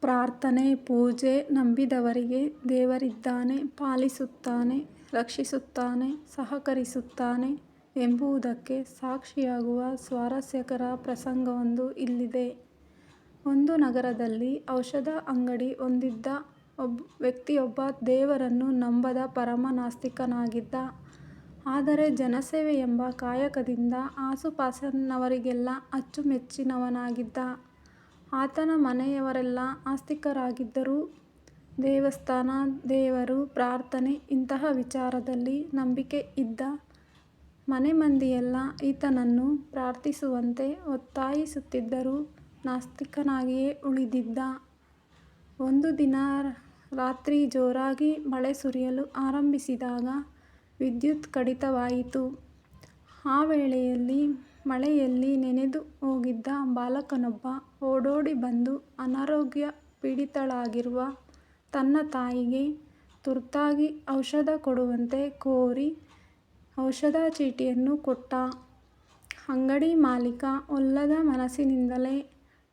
ಪ್ರಾರ್ಥನೆ, ಪೂಜೆ ನಂಬಿದವರಿಗೆ ದೇವರಿದ್ದಾನೆ, ಪಾಲಿಸುತ್ತಾನೆ, ರಕ್ಷಿಸುತ್ತಾನೆ, ಸಹಕರಿಸುತ್ತಾನೆ ಎಂಬುದಕ್ಕೆ ಸಾಕ್ಷಿಯಾಗುವ ಸ್ವಾರಸ್ಯಕರ ಪ್ರಸಂಗವೊಂದು ಇಲ್ಲಿದೆ. ಒಂದು ನಗರದಲ್ಲಿ ಔಷಧ ಅಂಗಡಿ ಹೊಂದಿದ್ದ ವ್ಯಕ್ತಿಯೊಬ್ಬ ದೇವರನ್ನು ನಂಬದ ಪರಮ ನಾಸ್ತಿಕನಾಗಿದ್ದ. ಆದರೆ ಜನಸೇವೆ ಎಂಬ ಕಾಯಕದಿಂದ ಆಸುಪಾಸಿನವರಿಗೆಲ್ಲ ಅಚ್ಚುಮೆಚ್ಚಿನವನಾಗಿದ್ದ. ಆತನ ಮನೆಯವರೆಲ್ಲ ಆಸ್ತಿಕರಾಗಿದ್ದರು. ದೇವಸ್ಥಾನ, ದೇವರು, ಪ್ರಾರ್ಥನೆ ಇಂತಹ ವಿಚಾರದಲ್ಲಿ ನಂಬಿಕೆ ಇದ್ದ ಮನೆಮಂದಿಯೆಲ್ಲ ಈತನನ್ನು ಪ್ರಾರ್ಥಿಸುವಂತೆ ಒತ್ತಾಯಿಸುತ್ತಿದ್ದರೂ ನಾಸ್ತಿಕನಾಗಿಯೇ ಉಳಿದಿದ್ದ. ಒಂದು ದಿನ ರಾತ್ರಿ ಜೋರಾಗಿ ಮಳೆ ಸುರಿಯಲು ಆರಂಭಿಸಿದಾಗ ವಿದ್ಯುತ್ ಕಡಿತವಾಯಿತು. ಆ ವೇಳೆಯಲ್ಲಿ ಮಳೆಯಲ್ಲಿ ನೆನೆದು ಹೋಗಿದ್ದ ಬಾಲಕನೊಬ್ಬ ಓಡೋಡಿ ಬಂದು ಅನಾರೋಗ್ಯ ಪೀಡಿತಳಾಗಿರುವ ತನ್ನ ತಾಯಿಗೆ ತುರ್ತಾಗಿ ಔಷಧ ಕೊಡುವಂತೆ ಕೋರಿ ಔಷಧ ಚೀಟಿಯನ್ನು ಕೊಟ್ಟ. ಅಂಗಡಿ ಮಾಲೀಕ ಒಲ್ಲದ ಮನಸ್ಸಿನಿಂದಲೇ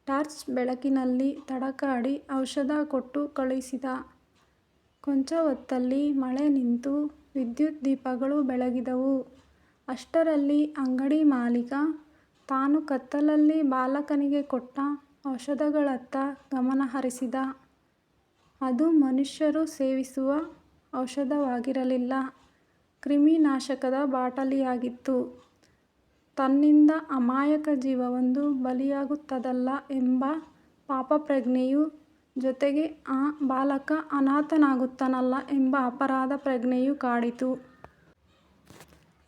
ಟಾರ್ಚ್ ಬೆಳಕಿನಲ್ಲಿ ತಡಕಾಡಿ ಔಷಧ ಕೊಟ್ಟು ಕಳುಹಿಸಿದ. ಕೊಂಚ ಹೊತ್ತಲ್ಲಿ ಮಳೆ ನಿಂತು ವಿದ್ಯುತ್ ದೀಪಗಳು ಬೆಳಗಿದವು. ಅಷ್ಟರಲ್ಲಿ ಅಂಗಡಿ ಮಾಲೀಕ, ತಾನು ಕತ್ತಲಲ್ಲಿ ಬಾಲಕನಿಗೆ ಕೊಟ್ಟ ಔಷಧಗಳತ್ತ ಗಮನ ಹರಿಸಿದ. ಅದು ಮನುಷ್ಯರು ಸೇವಿಸುವ ಔಷಧವಾಗಿರಲಿಲ್ಲ. ಕ್ರಿಮಿನಾಶಕದ ಬಾಟಲಿಯಾಗಿತ್ತು. ತನ್ನಿಂದ ಅಮಾಯಕ ಜೀವವೊಂದು ಬಲಿಯಾಗುತ್ತದಲ್ಲ ಎಂಬ ಪಾಪಪ್ರಜ್ಞೆಯೂ ಜೊತೆಗೆ ಆ ಬಾಲಕ ಅನಾಥನಾಗುತ್ತಾನಲ್ಲ ಎಂಬ ಅಪರಾಧ ಪ್ರಜ್ಞೆಯು ಕಾಡಿತು.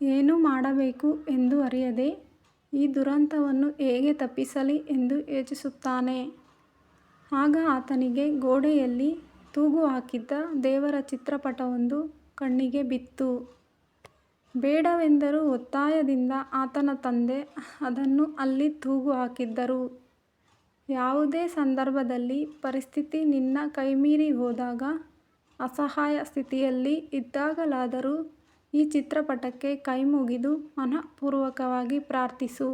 ಏನು ಮಾಡಬೇಕು ಎಂದು ಅರಿಯದೆ ಈ ದುರಂತವನ್ನು ಹೇಗೆ ತಪ್ಪಿಸಲಿ ಎಂದು ಯೋಚಿಸುತ್ತಾನೆ. ಆಗ ಆತನಿಗೆ ಗೋಡೆಯಲ್ಲಿ ತೂಗು ಹಾಕಿದ್ದ ದೇವರ ಚಿತ್ರಪಟವೊಂದು ಕಣ್ಣಿಗೆ ಬಿತ್ತು. ಬೇಡವೆಂದರೂ ಒತ್ತಾಯದಿಂದ ಆತನ ತಂದೆ ಅದನ್ನು ಅಲ್ಲಿ ತೂಗು ಹಾಕಿದ್ದರು. ಯಾವುದೇ ಸಂದರ್ಭದಲ್ಲಿ ಪರಿಸ್ಥಿತಿ ನಿನ್ನ ಕೈಮೀರಿ ಹೋದಾಗ, ಅಸಹಾಯ ಸ್ಥಿತಿಯಲ್ಲಿ ಇದ್ದಾಗಲಾದರೂ ಈ ಚಿತ್ರಪಟಕ್ಕೆ ಕೈಮುಗಿದು ಮನಃಪೂರ್ವಕವಾಗಿ ಪ್ರಾರ್ಥಿಸು,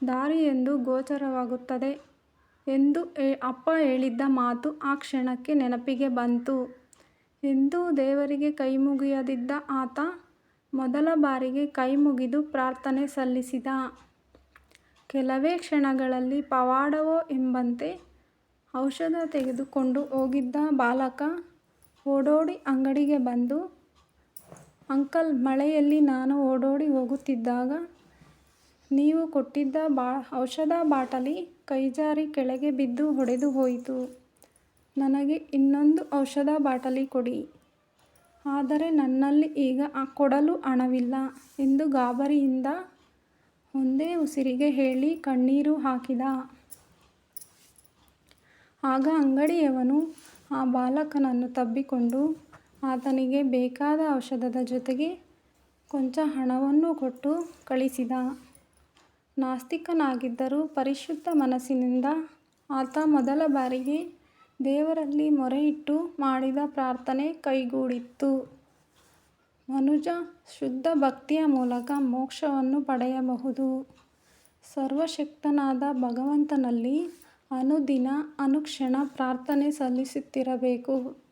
ದಾರಿಯೊಂದು ಗೋಚರವಾಗುತ್ತದೆ ಎಂದು ಅಪ್ಪ ಹೇಳಿದ್ದ ಮಾತು ಆ ಕ್ಷಣಕ್ಕೆ ನೆನಪಿಗೆ ಬಂತು. ಎಂದು ದೇವರಿಗೆ ಕೈಮುಗಿಯದಿದ್ದ ಆತ ಮೊದಲ ಬಾರಿಗೆ ಕೈಮುಗಿದು ಪ್ರಾರ್ಥನೆ ಸಲ್ಲಿಸಿದ. ಕೆಲವೇ ಕ್ಷಣಗಳಲ್ಲಿ ಪವಾಡವೋ ಎಂಬಂತೆ ಔಷಧ ತೆಗೆದುಕೊಂಡು ಹೋಗಿದ್ದ ಬಾಲಕ ಓಡೋಡಿ ಅಂಗಡಿಗೆ ಬಂದು, ಅಂಕಲ್, ಮಳೆಯಲ್ಲಿ ನಾನು ಓಡೋಡಿ ಹೋಗುತ್ತಿದ್ದಾಗ ನೀವು ಕೊಟ್ಟಿದ್ದ ಬಾ, ಔಷಧ ಬಾಟಲಿ ಕೈಜಾರಿ ಕೆಳಗೆ ಬಿದ್ದು ಹೊಡೆದು ಹೋಯಿತು. ನನಗೆ ಇನ್ನೊಂದು ಔಷಧ ಬಾಟಲಿ ಕೊಡಿ. ಆದರೆ ನನ್ನಲ್ಲಿ ಈಗ ಕೊಡಲು ಹಣವಿಲ್ಲ ಎಂದು ಗಾಬರಿಯಿಂದ ಒಂದೇ ಉಸಿರಿಗೆ ಹೇಳಿ ಕಣ್ಣೀರು ಹಾಕಿದ. ಆಗ ಅಂಗಡಿಯವನು ಆ ಬಾಲಕನನ್ನು ತಬ್ಬಿಕೊಂಡು ಆತನಿಗೆ ಬೇಕಾದ ಔಷಧದ ಜೊತೆಗೆ ಕೊಂಚ ಹಣವನ್ನು ಕೊಟ್ಟು ಕಳಿಸಿದ. ನಾಸ್ತಿಕನಾಗಿದ್ದರೂ ಪರಿಶುದ್ಧ ಮನಸ್ಸಿನಿಂದ ಆತ ಮೊದಲ ಬಾರಿಗೆ ದೇವರಲ್ಲಿ ಮೊರೆಯಿಟ್ಟು ಮಾಡಿದ ಪ್ರಾರ್ಥನೆ ಕೈಗೂಡಿತ್ತು. ಮನುಜ ಶುದ್ಧ ಭಕ್ತಿಯ ಮೂಲಕ ಮೋಕ್ಷವನ್ನು ಪಡೆಯಬಹುದು. ಸರ್ವಶಕ್ತನಾದ ಭಗವಂತನಲ್ಲಿ ಅನುದಿನ ಅನುಕ್ಷಣ ಪ್ರಾರ್ಥನೆ ಸಲ್ಲಿಸುತ್ತಿರಬೇಕು.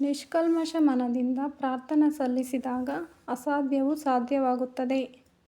ನಿಷ್ಕಲ್ಮಷ ಮನದಿಂದ ಪ್ರಾರ್ಥನೆ ಸಲ್ಲಿಸಿದಾಗ ಅಸಾಧ್ಯವೂ ಸಾಧ್ಯವಾಗುತ್ತದೆ.